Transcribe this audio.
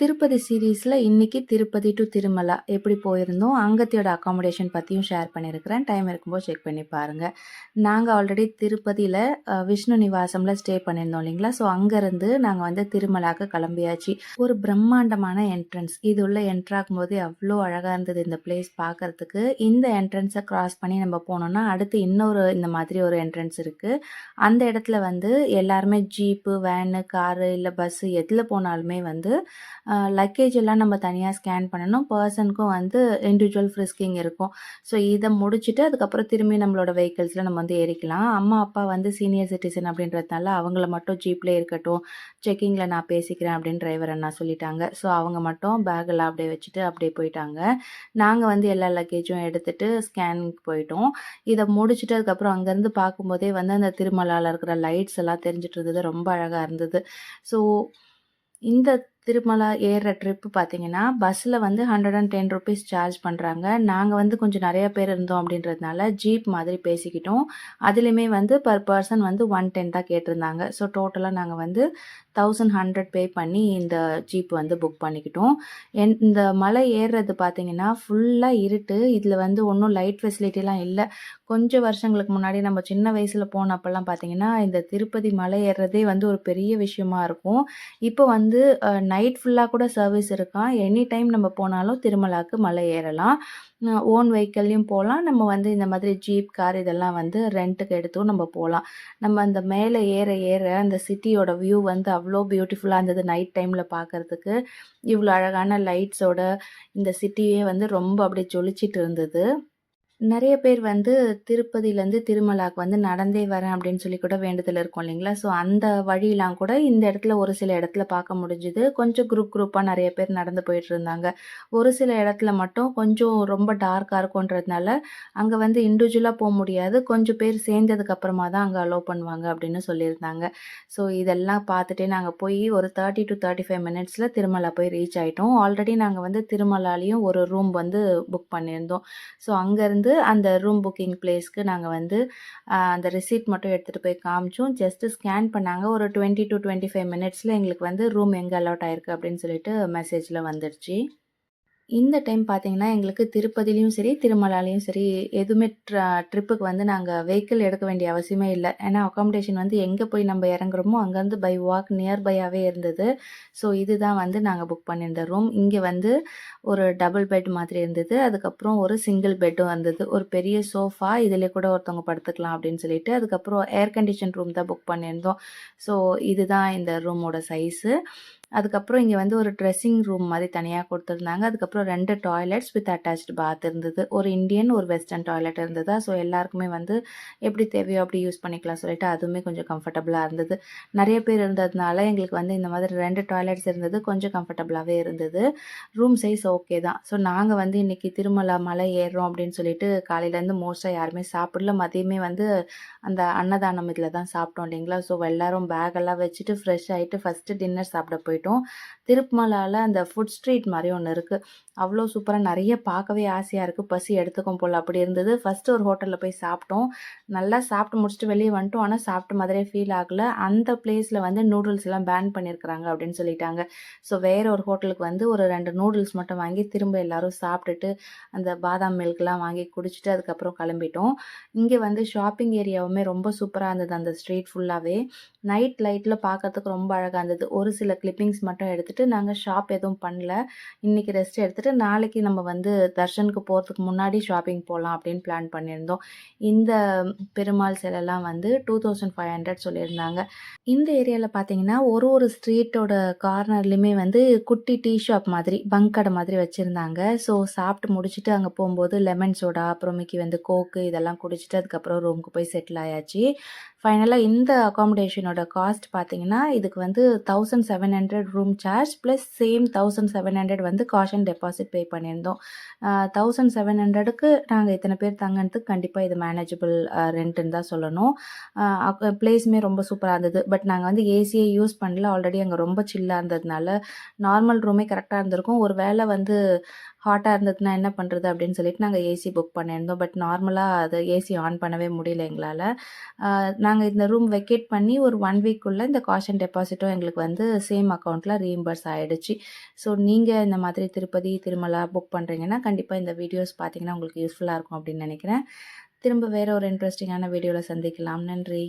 திருப்பதி சீரீஸில் இன்னைக்கு திருப்பதி டு திருமலா எப்படி போயிருந்தோம் அங்கத்தியோட அக்காமடேஷன் பற்றியும் ஷேர் பண்ணியிருக்கிறேன். டைம் இருக்கும்போது செக் பண்ணி பாருங்கள் நாங்கள் ஆல்ரெடி திருப்பதியில் விஷ்ணு நிவாசமில் ஸ்டே பண்ணியிருந்தோம் இல்லைங்களா? ஸோ அங்கேருந்து நாங்கள் வந்து திருமலாக்கு கிளம்பியாச்சு. ஒரு பிரம்மாண்டமான என்ட்ரன்ஸ் இது உள்ள என்ட்ராகும் போது அவ்வளோ அழகாக இருந்தது இந்த பிளேஸ் பார்க்கறதுக்கு இந்த என்ட்ரன்ஸை கிராஸ் பண்ணி நம்ம போனோம்னா அடுத்து இன்னொரு இந்த மாதிரி ஒரு என்ட்ரன்ஸ் இருக்குது அந்த இடத்துல வந்து எல்லாருமே ஜீப்பு வேனு காரு இல்லை பஸ்ஸு எதில் போனாலுமே வந்து லக்கேஜ் எல்லாம் நம்ம தனியாக ஸ்கேன் பண்ணணும். பர்சனுக்கும் வந்து இண்டிவிஜுவல் ஃப்ரிஸ்கிங் இருக்கும். ஸோ இதை முடிச்சுட்டு அதுக்கப்புறம் திரும்பி நம்மளோட வெஹிக்கிள்ஸில் நம்ம வந்து ஏறிக்கலாம். அம்மா அப்பா வந்து சீனியர் சிட்டிசன் அப்படின்றதுனால அவங்கள மட்டும் ஜீப்லேயே இருக்கட்டும். செக்கிங்கில் நான் பேசிக்கிறேன் அப்படின்னு டிரைவர் அண்ணா சொல்லிட்டாங்க. ஸோ அவங்க மட்டும் பேக்கெல்லாம் அப்படியே வச்சுட்டு அப்படியே போயிட்டாங்க. நாங்கள் வந்து எல்லா லக்கேஜும் எடுத்துகிட்டு ஸ்கேனுக்கு போயிட்டோம். இதை முடிச்சுட்டு அதுக்கப்புறம் அங்கேருந்து பார்க்கும்போதே வந்து அந்த திருமலாவில் இருக்கிற லைட்ஸ் எல்லாம் தெரிஞ்சிட்டு இருந்தது. ரொம்ப அழகாக இருந்தது. ஸோ இந்த திருமலா ஏறுற ட்ரிப்பு பார்த்தீங்கன்னா பஸ்ஸில் வந்து hundred and ten rupees charge பண்ணுறாங்க நாங்கள் வந்து கொஞ்சம் நிறைய பேர் இருந்தோம் அப்படின்றதுனால ஜீப் மாதிரி பேசிக்கிட்டோம். அதுலேயுமே வந்து பர் பர்சன் வந்து ஒன் டென் தான் கேட்டிருந்தாங்க. ஸோ டோட்டலாக நாங்கள் வந்து தௌசண்ட் ஹண்ட்ரட் பே பண்ணி இந்த ஜீப் வந்து புக் பண்ணிக்கிட்டோம். என் இந்த மலை ஏறுறது பார்த்தீங்கன்னா ஃபுல்லாக இருட்டு. இதில் வந்து ஒன்றும் லைட் ஃபெசிலிட்டிலாம் இல்லை. கொஞ்சம் வருஷங்களுக்கு முன்னாடி நம்ம சின்ன வயசில் போனப்பெல்லாம் பார்த்தீங்கன்னா இந்த திருப்பதி மலை ஏறுறதே வந்து ஒரு பெரிய விஷயமா இருக்கும். இப்போ வந்து நைட் ஃபுல்லாக கூட சர்வீஸ் இருக்கான் எனி டைம் நம்ம போனாலும் திருமலாக்கு மலை ஏறலாம். ஓன் வெஹிக்கல்லையும் போகலாம் நம்ம வந்து இந்த மாதிரி ஜீப் கார் இதெல்லாம் வந்து ரெண்ட்டுக்கு எடுத்தும் நம்ம போகலாம் நம்ம அந்த மேலே ஏற ஏற அந்த சிட்டியோட வியூ வந்து அவ்வளோ பியூட்டிஃபுல்லாக இருந்தது நைட் டைமில் பார்க்குறதுக்கு இவ்வளோ அழகான லைட்ஸோட இந்த சிட்டியே வந்து ரொம்ப அப்படியே ஜொலிச்சிட்டு இருந்தது. நிறைய பேர் வந்து திருப்பதியிலேருந்து திருமலாக்கு வந்து நடந்தே வரேன் அப்படின்னு சொல்லி கூட வேண்டுதல் இருக்கும் இல்லைங்களா? ஸோ அந்த வழியெலாம் கூட இந்த இடத்துல ஒரு சில இடத்துல பார்க்க முடிஞ்சுது. கொஞ்சம் குரூப் குரூப்பாக நிறைய பேர் நடந்து போயிட்டு இருந்தாங்க. ஒரு சில இடத்துல மட்டும் கொஞ்சம் ரொம்ப டார்க்காக இருக்குன்றதுனால அங்கே வந்து இண்டிவிஜுவலாக போக முடியாது. கொஞ்சம் பேர் சேர்ந்ததுக்கு அப்புறமா தான் அங்கே அலோவ் பண்ணுவாங்க அப்படின்னு சொல்லியிருந்தாங்க. ஸோ இதெல்லாம் பார்த்துட்டே நாங்கள் போய் ஒரு தேர்ட்டி டு தேர்ட்டி ஃபைவ் மினிட்ஸில் திருமலா போய் ரீச் ஆகிட்டோம் ஆல்ரெடி நாங்கள் வந்து திருமலாலையும் ஒரு ரூம் வந்து புக் பண்ணியிருந்தோம். ஸோ அங்கேருந்து அந்த ரூம் புக்கிங் பிளேஸ்க்கு நாங்கள் வந்து அந்த ரிசீட் மட்டும் எடுத்துகிட்டு போய் காமிச்சோம். ஜஸ்ட்டு ஸ்கேன் பண்ணாங்க. ஒரு டுவெண்ட்டி டு டுவெண்ட்டி ஃபைவ் மினிட்ஸில் எங்களுக்கு வந்து ரூம் எங்கே அலாட் ஆயிருக்கு அப்படின்னு சொல்லிட்டு மெசேஜில் வந்துடுச்சு இந்த டைம் பார்த்தீங்கன்னா எங்களுக்கு திருப்பதிலையும் சரி திருமலாலையும் சரி எதுவுமே ட்ரிப்புக்கு வந்து நாங்கள் வெஹிக்கிள் எடுக்க வேண்டிய அவசியமே இல்லை. ஏன்னா அக்காமடேஷன் வந்து எங்கே போய் நம்ம இறங்குறோமோ அங்கேருந்து பை வாக் நியர்பையாகவே இருந்தது. ஸோ இதுதான் வந்து நாங்கள் புக் பண்ணியிருந்த ரூம் இங்கே வந்து ஒரு டபுள் பெட் மாதிரி இருந்தது. அதுக்கப்புறம் ஒரு சிங்கிள் பெட்டும் வந்தது. ஒரு பெரிய சோஃபா இதில் கூட ஒருத்தவங்க படுத்துக்கலாம் அப்படின்னு சொல்லிட்டு அதுக்கப்புறம் ஏர் கண்டிஷன் ரூம் தான் புக் பண்ணியிருந்தோம். ஸோ இதுதான் இந்த ரூமோட சைஸு அதுக்கப்புறம் இங்கே வந்து ஒரு ட்ரெஸ்ஸிங் ரூம் மாதிரி தனியாக கொடுத்துருந்தாங்க. அதுக்கப்புறம் ரெண்டு டாய்லெட்ஸ் வித் அட்டாச்டு பாத் இருந்தது. ஒரு இந்தியன் ஒரு வெஸ்டர்ன் டாய்லெட் இருந்ததா? ஸோ எல்லாருக்குமே வந்து எப்படி தேவையோ அப்படி யூஸ் பண்ணிக்கலாம் சொல்லிட்டு அதுவுமே கொஞ்சம் கம்ஃபர்டபுளாக இருந்தது. நிறைய பேர் இருந்ததுனால எங்களுக்கு வந்து இந்த மாதிரி ரெண்டு டாய்லெட்ஸ் இருந்தது. கொஞ்சம் கம்ஃபர்டபுளாகவே இருந்தது. ரூம் சைஸ் ஓகே தான். ஸோ நாங்கள் வந்து இன்றைக்கி திருமலா மலை ஏறுறோம் அப்படின்னு சொல்லிட்டு காலையிலேருந்து மோஸ்ட்டாக யாருமே சாப்பிடல. மதியமே வந்து அந்த அன்னதானம் இதில் தான் சாப்பிட்டோம் இல்லைங்களா? ஸோ எல்லோரும் பேக்கெல்லாம் வச்சுட்டு ஃப்ரெஷ் ஆகிட்டு ஃபஸ்ட்டு டின்னர் சாப்பிட போயிட்டு போயிட்டோம். திருப்பமலாவில் அந்த ஃபுட் ஸ்ட்ரீட் மாதிரி ஒன்று இருக்குது அவ்வளோ சூப்பராக நிறைய பார்க்கவே ஆசையாக இருக்குது பசி எடுத்துக்கும் போல் அப்படி இருந்தது. ஃபஸ்ட்டு ஒரு ஹோட்டலில் போய் சாப்பிட்டோம். நல்லா சாப்பிட்டு முடிச்சுட்டு வெளியே வந்துட்டோம். ஆனால் சாப்பிட்ட மாதிரியே ஃபீல் ஆகலை. அந்த பிளேஸில் வந்து நூடுல்ஸ் எல்லாம் பேன் பண்ணியிருக்கிறாங்க அப்படின்னு சொல்லிட்டாங்க. ஸோ வேறு ஒரு ஹோட்டலுக்கு வந்து ஒரு ரெண்டு நூடுல்ஸ் மட்டும் வாங்கி திரும்ப எல்லோரும் சாப்பிட்டுட்டு அந்த பாதாம் மில்க்லாம் வாங்கி குடிச்சிட்டு அதுக்கப்புறம் கிளம்பிட்டோம். இங்கே வந்து ஷாப்பிங் ஏரியாவுமே ரொம்ப சூப்பராக இருந்தது அந்த ஸ்ட்ரீட் ஃபுல்லாகவே நைட் லைட்டில் பார்க்கறதுக்கு ரொம்ப அழகாக இருந்தது. ஒரு சில கிளிப்பிங்ஸ் மட்டும் எடுத்துகிட்டு நாங்கள் ஷாப் எதுவும் பண்ணல. இன்றைக்கி ரெஸ்ட் எடுத்துகிட்டு நாளைக்கு நம்ம வந்து தர்ஷனுக்கு போகிறதுக்கு முன்னாடி ஷாப்பிங் போகலாம் அப்படின்னு பிளான் பண்ணியிருந்தோம். இந்த பெருமாள் சிலைலாம் வந்து டூ தௌசண்ட் ஃபைவ் ஹண்ட்ரட் சொல்லியிருந்தாங்க. இந்த ஏரியாவில் பார்த்தீங்கன்னா ஒரு ஒரு ஸ்ட்ரீட்டோட கார்னர்லேயுமே வந்து குட்டி டீ ஷாப் மாதிரி பங்க் கடை மாதிரி வச்சுருந்தாங்க. ஸோ சாப்பிட்டு முடிச்சுட்டு அங்கே போகும்போது லெமன் சோடா அப்புறமேக்கி வந்து கோக்கு இதெல்லாம் குடிச்சிட்டு அதுக்கப்புறம் ரூமுக்கு போய் செட்டில் ஆயாச்சு. ஃபைனலாக இந்த அகாமடேஷனோட காஸ்ட் பார்த்தீங்கன்னா இதுக்கு வந்து thousand seven hundred room charge plus same thousand seven hundred வந்து காஷன் டெபாசிட் பே பண்ணியிருந்தோம். தௌசண்ட் செவன் ஹண்ட்ரடுக்கு நாங்கள் இத்தனை பேர் தங்கினதுக்கு கண்டிப்பாக இது மேனேஜபிள் ரெண்ட்டுன்னு தான் சொல்லணும். பிளேஸுமே ரொம்ப சூப்பராக இருந்தது. பட் நாங்கள் வந்து ஏசியை யூஸ் பண்ணல. ஆல்ரெடி அங்கே ரொம்ப சில்லாக இருந்ததுனால நார்மல் ரூமே கரெக்டாக இருந்திருக்கும். ஒரு வேளை வந்து ஹாட்டாக இருந்ததுன்னா என்ன பண்ணுறது அப்படின்னு சொல்லிட்டு நாங்கள் ஏசி புக் பண்ணியிருந்தோம் பட் நார்மலாக அது ஏசி ஆன் பண்ணவே முடியல எங்களால் நாங்கள் இந்த ரூம் வெக்கேட் பண்ணி ஒரு ஒன் வீக்குள்ளே இந்த காஷன் டெபாசிட்டும் எங்களுக்கு வந்து சேம் அக்கௌண்ட்டில் ரீஇம்பர்ஸ் ஆகிடுச்சு ஸோ நீங்கள் இந்த மாதிரி திருப்பதி, திருமலா புக் பண்ணுறீங்கன்னா கண்டிப்பாக இந்த வீடியோஸ் பார்த்தீங்கன்னா உங்களுக்கு யூஸ்ஃபுல்லாக இருக்கும் அப்படின்னு நினைக்கிறேன். திரும்ப வேற ஒரு இன்ட்ரெஸ்டிங்கான வீடியோவில் சந்திக்கலாம். நன்றி.